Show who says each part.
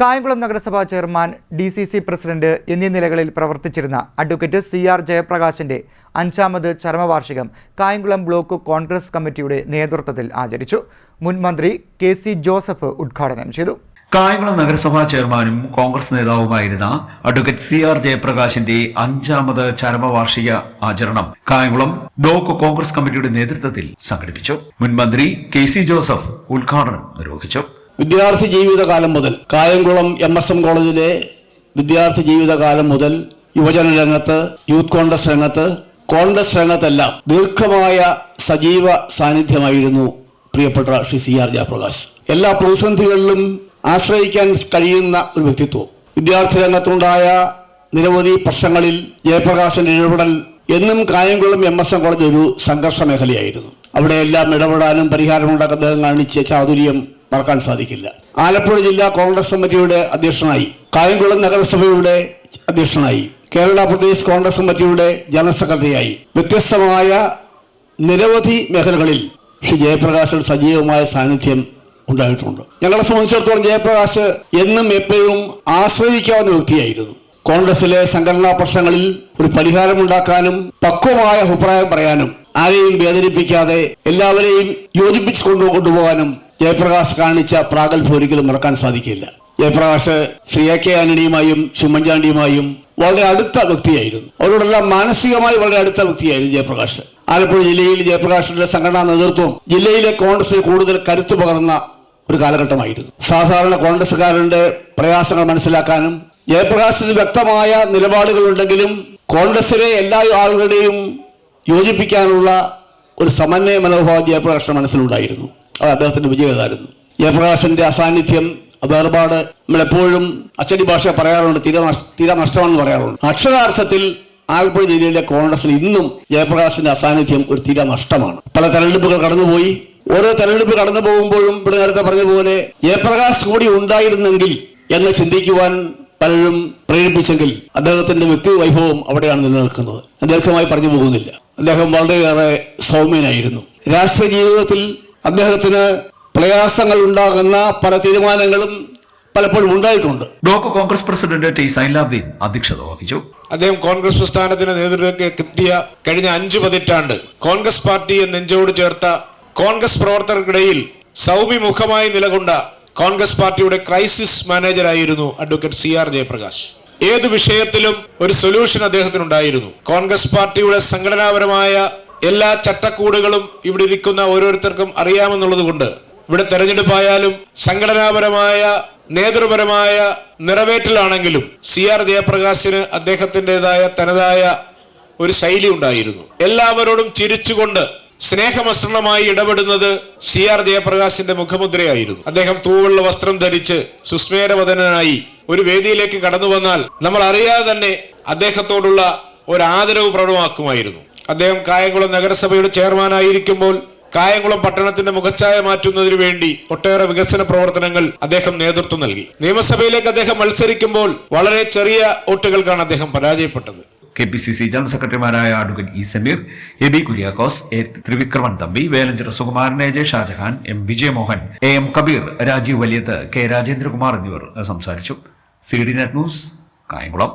Speaker 1: കായംകുളം നഗരസഭാ chairman D C C president എന്നീ നിലകളിൽ പ്രവർത്തിച്ചിരുന്ന അഡ്വക്കേറ്റ് സി ആർ ജയപ്രകാശിന്റെ അഞ്ചാമത് ചരമവാർഷികം കായംകുളം ബ്ലോക്ക് കോൺഗ്രസ് കമ്മിറ്റിയുടെ നേതൃത്വത്തിൽ ആചരിച്ചു. മുൻ മന്ത്രി കെ സി ജോസഫ് ഉദ്ഘാടനം ചെയ്തു.
Speaker 2: കായംകുളം നഗരസഭാ ചെയർമാനും കോൺഗ്രസ് നേതാവുമായിരുന്ന അഡ്വക്കേറ്റ് സി ആർ ജയപ്രകാശിന്റെ അഞ്ചാമത് ചരമവാർഷിക ആചരണം കായംകുളം ബ്ലോക്ക് കോൺഗ്രസ് കമ്മിറ്റിയുടെ നേതൃത്വത്തിൽ സംഘടിപ്പിച്ചു. മുൻ മന്ത്രി കെ സി ജോസഫ് ഉദ്ഘാടനം നിർവഹിച്ചു.
Speaker 3: വിദ്യാർത്ഥി ജീവിതകാലം മുതൽ കായംകുളം എം എസ് എം കോളേജിലെ വിദ്യാർത്ഥി ജീവിതകാലം മുതൽ യുവജന രംഗത്ത് യൂത്ത് കോൺഗ്രസ് രംഗത്ത് കോൺഗ്രസ് രംഗത്തെല്ലാം ദീർഘമായ സജീവ സാന്നിധ്യമായിരുന്നു പ്രിയപ്പെട്ട ശ്രീ സി ആർ ജയപ്രകാശ്. എല്ലാ പ്രതിസന്ധികളിലും ആശ്രയിക്കാൻ കഴിയുന്ന ഒരു വ്യക്തിത്വം. വിദ്യാർത്ഥി രംഗത്തുണ്ടായ നിരവധി പ്രശ്നങ്ങളിൽ ജയപ്രകാശിന്റെ ഇടപെടൽ എന്നും Kayamkulam M S M college ഒരു സംഘർഷ മേഖലയായിരുന്നു. അവിടെയെല്ലാം ഇടപെടാനും പരിഹാരമുണ്ടാക്കുന്നതും കാണിച്ച ചാതുര്യം മറക്കാൻ സാധിക്കില്ല. ആലപ്പുഴ ജില്ലാ കോൺഗ്രസ് കമ്മിറ്റിയുടെ അധ്യക്ഷനായി കായംകുളം നഗരസഭയുടെ അധ്യക്ഷനായി കേരള പ്രദേശ് കോൺഗ്രസ് കമ്മിറ്റിയുടെ ജനറൽ സെക്രട്ടറിയായി. വ്യത്യസ്തമായ നിരവധി മേഖലകളിൽ ശ്രീ ജയപ്രകാശൻ സജീവമായ സാന്നിധ്യം ഉണ്ടായിട്ടുണ്ട്. ഞങ്ങളെ സംബന്ധിച്ചിടത്തോളം ജയപ്രകാശ് എന്നും എപ്പോഴും ആശ്രയിക്കാവുന്ന വ്യക്തിയായിരുന്നു. കോൺഗ്രസിലെ സംഘടനാ പ്രശ്നങ്ങളിൽ ഒരു പരിഹാരമുണ്ടാക്കാനും പക്വമായ അഭിപ്രായം പറയാനും ആരെയും വേദനിപ്പിക്കാതെ എല്ലാവരെയും യോജിപ്പിച്ച് കൊണ്ടു കൊണ്ടുപോകാനും ജയപ്രകാശ് കാണിച്ച പ്രാഗൽഭ്യം ഒരിക്കലും മറക്കാൻ സാധിക്കില്ല. ജയപ്രകാശ് ശ്രീ എ കെ ആന്റണിയുമായും ചുമ്മൻചാണ്ടിയുമായും വളരെ അടുത്ത വ്യക്തിയായിരുന്നു. അവരോടെല്ലാം മാനസികമായി വളരെ അടുത്ത വ്യക്തിയായിരുന്നു ജയപ്രകാശ്. ആലപ്പുഴ ജില്ലയിൽ ജയപ്രകാശിന്റെ സംഘടനാ നേതൃത്വം ജില്ലയിലെ കോൺഗ്രസ് കൂടുതൽ കരുത്തു പകർന്ന ഒരു കാലഘട്ടമായിരുന്നു. സാധാരണ കോൺഗ്രസ്സുകാരന്റെ പ്രയാസങ്ങൾ മനസ്സിലാക്കാനും ജയപ്രകാശിന് വ്യക്തമായ നിലപാടുകളുണ്ടെങ്കിലും കോൺഗ്രസിലെ എല്ലാ ആളുകളുടെയും യോജിപ്പിക്കാനുള്ള ഒരു സമന്വയ മനോഭാവം ജയപ്രകാശിന്റെ മനസ്സിലുണ്ടായിരുന്നു. അത് അദ്ദേഹത്തിന്റെ വിജയമായിരുന്നു. ജയപ്രകാശന്റെ അസാന്നിധ്യം വേർപാട് നമ്മളെപ്പോഴും അച്ചടി ഭാഷ പറയാറുണ്ട് തീരെ തീരെ നഷ്ടമാണെന്ന് പറയാറുണ്ട്. അക്ഷരാർത്ഥത്തിൽ ആലപ്പുഴ ജില്ലയിലെ കോൺഗ്രസിൽ ഇന്നും ജയപ്രകാശിന്റെ അസാന്നിധ്യം ഒരു തീരെ നഷ്ടമാണ്. പല തെരഞ്ഞെടുപ്പുകൾ കടന്നുപോയി. ഓരോ തെരഞ്ഞെടുപ്പ് കടന്നു പോകുമ്പോഴും ഇവിടെ നേരത്തെ പറഞ്ഞതുപോലെ പോലെ ജയപ്രകാശ് കൂടി ഉണ്ടായിരുന്നെങ്കിൽ എന്ന് ചിന്തിക്കുവാൻ പലരും പ്രേരിപ്പിച്ചെങ്കിൽ അദ്ദേഹത്തിന്റെ വ്യക്തി വൈഭവം അവിടെയാണ് നിലനിൽക്കുന്നത്. ദീർഘമായി പറഞ്ഞു പോകുന്നില്ല. അദ്ദേഹം വളരെയേറെ സൗമ്യനായിരുന്നു. രാഷ്ട്രീയ ജീവിതത്തിൽ അദ്ദേഹത്തിന് പ്രയാസങ്ങൾ ഉണ്ടാകുന്ന പല തീരുമാനങ്ങളും പലപ്പോഴും ഉണ്ടായിട്ടുണ്ട്.
Speaker 2: ബ്ലോക്ക് കോൺഗ്രസ് പ്രസിഡന്റ് ടി സൈലാബ്ദീൻ അധ്യക്ഷത വഹിച്ചു.
Speaker 4: അദ്ദേഹം കോൺഗ്രസ് പ്രസ്ഥാനത്തിന് നേതൃത്വം എത്തിയ കഴിഞ്ഞ അഞ്ചു പതിറ്റാണ്ട് കോൺഗ്രസ് പാർട്ടിയെ നെഞ്ചോട് ചേർത്ത കോൺഗ്രസ് പ്രവർത്തകർക്കിടയിൽ സൗമ്യമുഖമായി നിലകൊണ്ട കോൺഗ്രസ് പാർട്ടിയുടെ ക്രൈസിസ് മാനേജറായിരുന്നു അഡ്വക്കേറ്റ് സി ആർ ജയപ്രകാശ്. ഏത് വിഷയത്തിലും ഒരു സൊല്യൂഷൻ അദ്ദേഹത്തിനുണ്ടായിരുന്നു. കോൺഗ്രസ് പാർട്ടിയുടെ സംഘടനാപരമായ എല്ലാ ചട്ടക്കൂടുകളും ഇവിടെ ഇരിക്കുന്ന ഓരോരുത്തർക്കും അറിയാമെന്നുള്ളത് കൊണ്ട് ഇവിടെ തെരഞ്ഞെടുപ്പായാലും സംഘടനാപരമായ നേതൃപരമായ നിറവേറ്റലാണെങ്കിലും സി ആർ ജയപ്രകാശിന് അദ്ദേഹത്തിന്റെതായ തനതായ ഒരു ശൈലി ഉണ്ടായിരുന്നു. എല്ലാവരോടും ചിരിച്ചുകൊണ്ട് സ്നേഹമസൃണമായി ഇടപെടുന്നത് സി ആർ ജയപ്രകാശിന്റെ മുഖമുദ്രയായിരുന്നു. അദ്ദേഹം തൂവുള്ള വസ്ത്രം ധരിച്ച് സുസ്മേരവദനായി ഒരു വേദിയിലേക്ക് കടന്നു വന്നാൽ നമ്മൾ അറിയാതെ തന്നെ അദ്ദേഹത്തോടുള്ള ഒരു ആദരവ് പ്രകടമാക്കുമായിരുന്നു. അദ്ദേഹം കായംകുളം നഗരസഭയുടെ ചെയർമാനായിരിക്കുമ്പോൾ കായംകുളം പട്ടണത്തിന്റെ മുഖച്ഛായ മാറ്റുന്നതിനു വേണ്ടി ഒട്ടേറെ വികസന പ്രവർത്തനങ്ങൾ അദ്ദേഹം നേതൃത്വം നൽകി. നിയമസഭയിലേക്ക് അദ്ദേഹം മത്സരിക്കുമ്പോൾ വളരെ ചെറിയ വോട്ടുകൾക്കാണ് അദ്ദേഹം പരാജയപ്പെട്ടത്.
Speaker 2: K P C C general സെക്രട്ടറിമാരായ advocate E Sameer A B Kuriakose A Thrivikraman Thampi Velanchira Sukumaran A J Shajahan M Vijayamohan A M Kabeer Rajeev Valiyath K Rajendrakumar എന്നിവർ സംസാരിച്ചു. C D net news Kayamkulam.